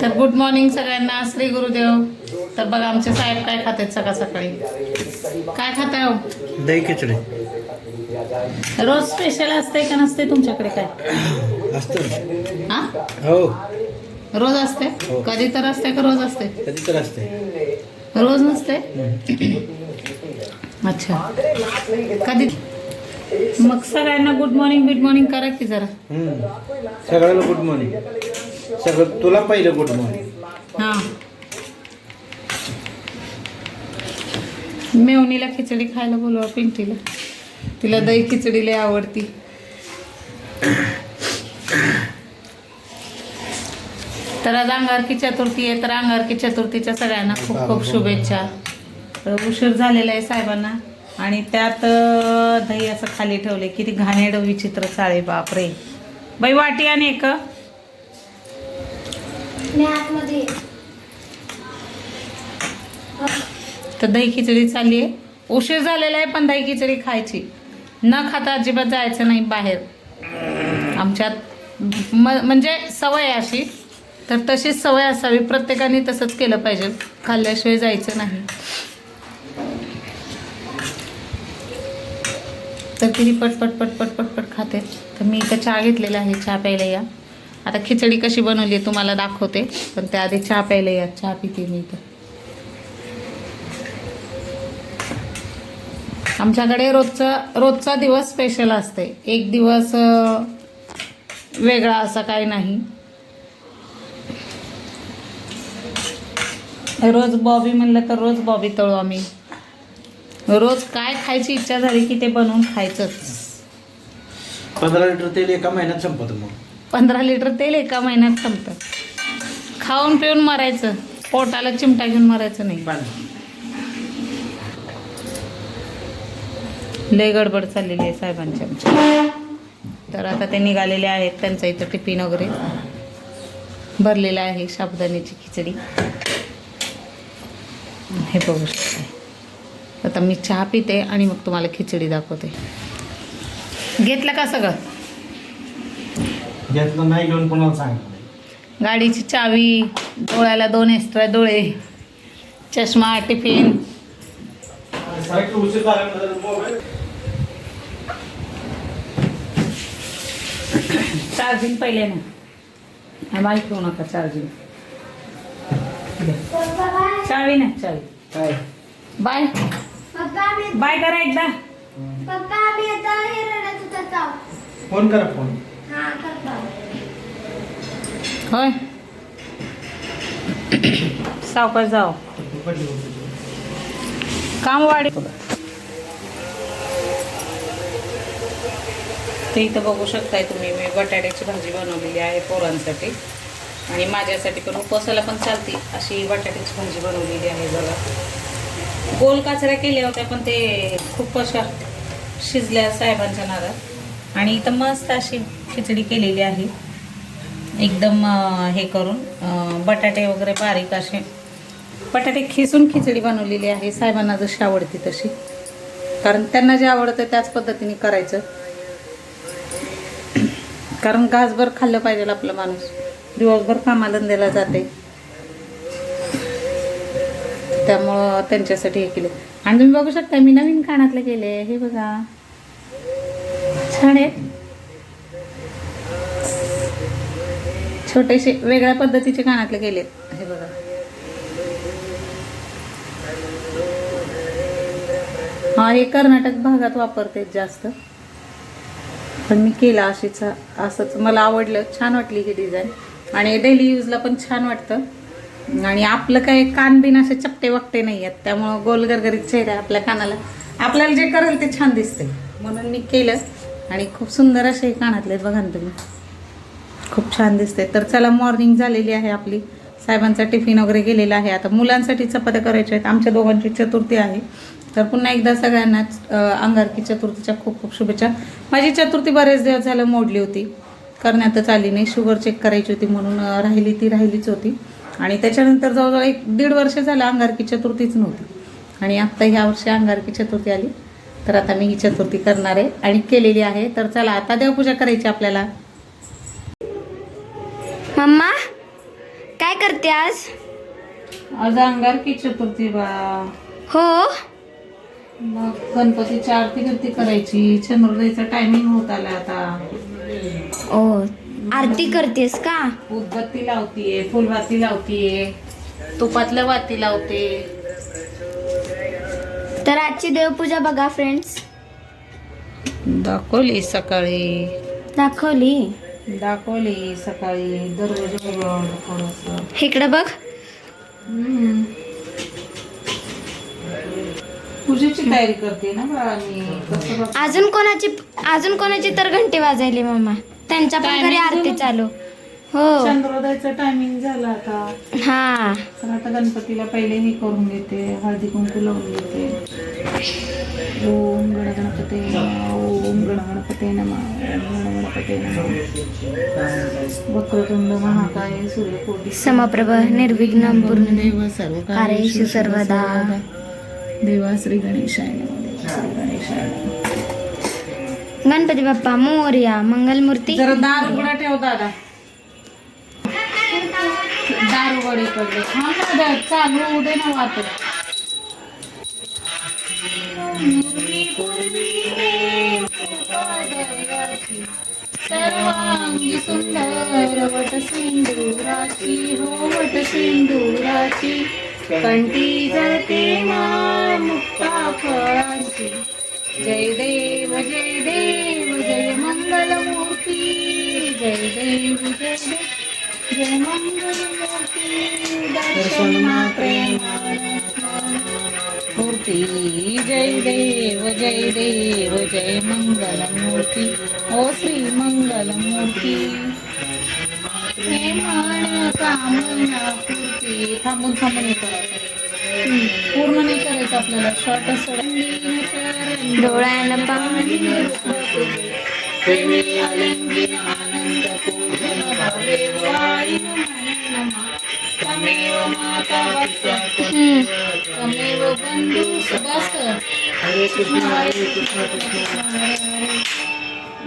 तर good morning सगळ्यांना. श्री गुरुदेव. तर बघा आमचे साहेब काय खातात सकाळ सकाळी? काय खाताय हो? दही खिचडी. रोज स्पेशल असते का नसते तुमच्याकडे काय? असतं हा? हो. रोज असते? हो. कधी तर असते का रोज असते? कधी तर असते. रोज नसते? अच्छा. कधी मग सगळ्यांना गुड मॉर्निंग गुड मॉर्निंग करा की जरा. हम्म. सगळ्याला गुड मॉर्निंग सगळं तुला पहिलं गुड मॉर्निंग हा. मेवणीला खिचडी खायला बोलवा पिंटीला तिला दही खिचडी लय आवडती. तर आज अंगारकी चतुर्थी आहे तर अंगारकी चतुर्थीच्या सगळ्यांना खूप खूप शुभेच्छा. उशीर झालेला आहे साहेबांना. आणि त्यात दही असं खाली ठेवले किती घाणेड विचित्र चाळे बापरे. बाई वाटी आणि एक. तर दही खिचडी चालली आहे. उशीर झालेला आहे पण दही खिचडी खायची. न खाता अजिबात जायचं नाही बाहेर. आमच्यात म म्हणजे सवय अशी. तर तशीच सवय असावी. प्रत्येकाने तसंच केलं पाहिजे. खाल्ल्याशिवाय जायचं नाही. तर तिने पटपट पटपट पटपट खाते. तर मी इथं चहा घेतलेला आहे चहा प्यायला या. आता खिचडी कशी बनवली आहे तुम्हाला दाखवते पण त्याआधी चहा प्यायला या. चहा पिते मी इथं. आमच्याकडे रोजचा रोजचा दिवस स्पेशल असते. एक दिवस वेगळा असा काही नाही. रोज बॉबी म्हणलं तर रोज बॉबी तळू आम्ही. रोज काय खायची इच्छा झाली की ते बनवून खायचंच. पंधरा लिटर तेल एका महिन्यात संपत मग. पंधरा लिटर तेल एका महिन्यात संपतं. खाऊन पिऊन मरायचं. पोटाला चिमटा घेऊन मरायचं नाही. लय गडबड चाललेली आहे साहेबांच्या आमच्या तर आता ते निघालेले आहेत त्यांचं इथं टिफिन वगैरे. भरलेलं आहे साबुदाण्याची खिचडी. हे बघू शकता. आता मी चहा पिते आणि मग तुम्हाला खिचडी दाखवते. घेतलं का सगळं? घेतलं नाही घेऊन कोणाला सांग. गाडीची चावी डोळ्याला दोन एक्स्ट्रा डोळे चष्मा टिफिन. चार्जिंग पहिले ना. माहीत ठेवू नका चार्जिंग. चावी ना चावी. बाय. बाय करा एकदा. पप्पा मी आता हे रडत होता चाव. फोन करा फोन. हा होय. सावकाश जाओ काम वाढे. ते इथं बघू शकताय तुम्ही मी बटाट्याची भाजी बनवलेली आहे पोरांसाठी. आणि माझ्यासाठी पण उपवासाला पण चालते अशी बटाट्याची भाजी बनवलेली आहे बघा. गोल काचऱ्या केल्या होत्या पण ते खूप अशा शिजल्या साहेबांच्या नादात. आणि इथं मस्त अशी खिचडी केलेली आहे. एकदम हे करून बटाटे वगैरे बारीक असे. बटाटे खिसून खिचडी बनवलेली आहे. साहेबांना जशी आवडते तशी. कारण त्यांना जे आवडतं त्याच पद्धतीने करायचं. कारण घासभर खाल्लं पाहिजे आपलं माणूस. दिवसभर कामाला दिला जाते. त्यामुळं त्यांच्यासाठी हे केले. आणि तुम्ही बघू शकता मी नवीन कानातले केले. हे बघा. छान आहेत. छोटेसे वेगळ्या पद्धतीचे कानातले केलेत. हे बघा. हा हे कर्नाटक भागात वापरते जास्त. पण मी केला अशीच असंच. मला आवडलं. छान वाटली ही डिझाईन. आणि डेली यूजला पण छान वाटतं. आणि आपलं काय कान बिन असे चपटे वकटे नाही आहेत त्यामुळं गोलगरगरीत चेहरा आपल्या कानाला आपल्याला जे करेल ते छान दिसते म्हणून मी केलं. आणि खूप सुंदर असे कानातले आहेत बघा ना तुम्ही. खूप छान दिसते तर चला मॉर्निंग झालेली आहे आपली. साहेबांचा टिफिन वगैरे गेलेला आहे. आता मुलांसाठी चपात्या करायच्या आहेत. आमच्या दोघांची चतुर्थी आहे. तर पुन्हा एकदा सगळ्यांनाच अंगारकी चतुर्थीच्या खूप खूप शुभेच्छा. माझी चतुर्थी बरेच दिवस झालं मोडली होती. करण्यातच आली नाही. शुगर चेक करायची होती म्हणून राहिली ती राहिलीच होती. आणि त्याच्यानंतर जवळजवळ एक दीड वर्ष झालं अंगारकी चतुर्थीच नव्हती. आणि आत्ता ह्या वर्षी अंगारकी चतुर्थी आली. तर आता मी ही चतुर्थी करणार आहे आणि केलेली आहे. तर चला आता देवपूजा करायची आपल्याला. मम्मा काय करते आज? आज अंगारकी चतुर्थी बा. हो. मग गणपतीची आरती बिरती करायची. चंद्रोदयचा टायमिंग होत आला आता. ओ आरती करतेस का? उदबत्ती लावतीये फुलवाती लावतीये तुपातल्या वाती लावते. तर आजची देवपूजा बघा फ्रेंड्स दाखवली सकाळी. दाखवली? दाखवली सकाळी दररोज थोडस. इकडे बघ. पूजेची तयारी करते ना मी. कसं अजून कोणाची अजून कोणाची तर घंटी वाजायली मम्मा त्यांच्या पण घरी आरती? चालू हो चंद्रोदयचा टायमिंग झाला आता हा तर आता गणपतीला पहिले हे करून घेते हळदी कुंकू लावून घेते ओम गण गणपते नमः, ओम गण गणपते नमः, ओम नमः. वक्रतुंड महाकाय सूर्यकोटी समप्रभ निर्विघ्नं पूर्ण देव सर्व कार्येषु सर्वदा. देवा श्री गणेशाय नमः, देवा श्री गणेशाय नमः. गणपती बाप्पा मोर्या मंगलमूर्ती. जरा दार उघडा ठेव दादा. दार उघडे पडले. हा ना दार चालू दे ना वाट सर्वांगी सुंदर वट सिंधुराची हो वट सिंधुराची कंठी जळते मुक्ता फळाची. जय देव जय देव जय मंगलमूर्ती जय देव जय देव जय मंगलमूर्ती दर्शन मूर्ती जय देव जय देव जय मंगलमूर्ती ओ श्री मंगलमूर्ती। हे मन कामना पूर्ती थांबून थांबून येतो पूर्ण नाही करायचं आपल्याला. शॉर्टच पाणी. तमेव बंधू हरे कृष्ण हरे कृष्ण कृष्ण हरे हरे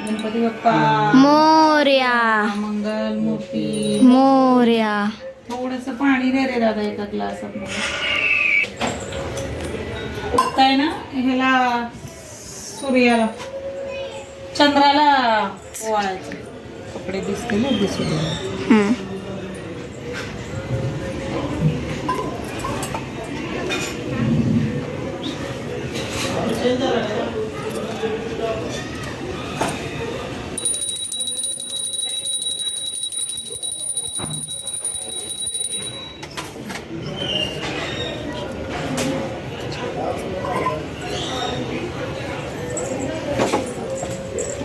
गणपती बाप्पा मोर्या. मंगल मूर्ती मोर्या. थोडस पाणी दे रे दादा एका ग्लासात काय ना? ह्याला सूर्याला. चंद्राला ओवाळायचे. कपडे दिसते ना दिसू दे हम्म.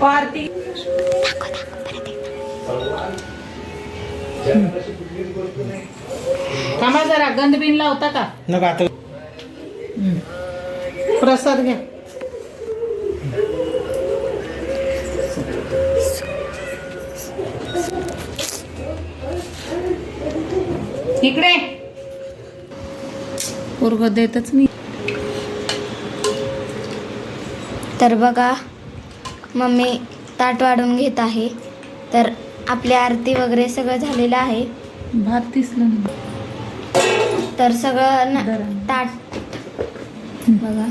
आरती थांबा जरा गंधबिन लावता का? नका आता प्रसाद घ्या. इकडे. पोरग देतच नाही. तर बघा मम्मी ताट वाढून घेत आहे. तर आपली आरती वगैरे सगळं झालेलं आहे. भात तर सगळं न-. ताट बघा.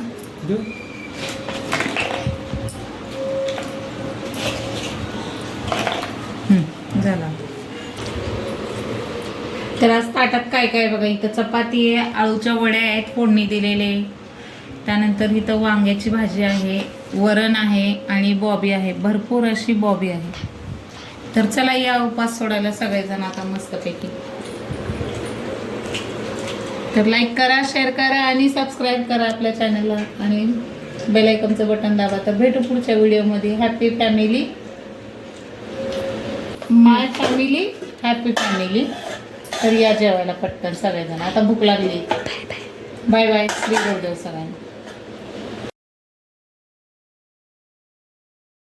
झाला. तर आज ताटात काय काय बघा इथं चपाती आहे आळूच्या वड्या आहेत फोडणी दिलेले त्यानंतर इथं वांग्याची भाजी आहे. वरण आहे आणि बॉबी आहे. भरपूर अशी बॉबी आहे. तर चला या उपास सोडायला सगळेजण आता मस्तपैकी. तर लाईक करा शेअर करा आणि सबस्क्राईब करा आपल्या चॅनलला आणि बेल आयकॉनचं बटन दाबा. तर भेटू पुढच्या व्हिडिओमध्ये happy family my family happy family तर या जेवायला पटकन सगळेजण. आता भूक लागली. बाय बाय श्री गुरुदेव सगळ्यांना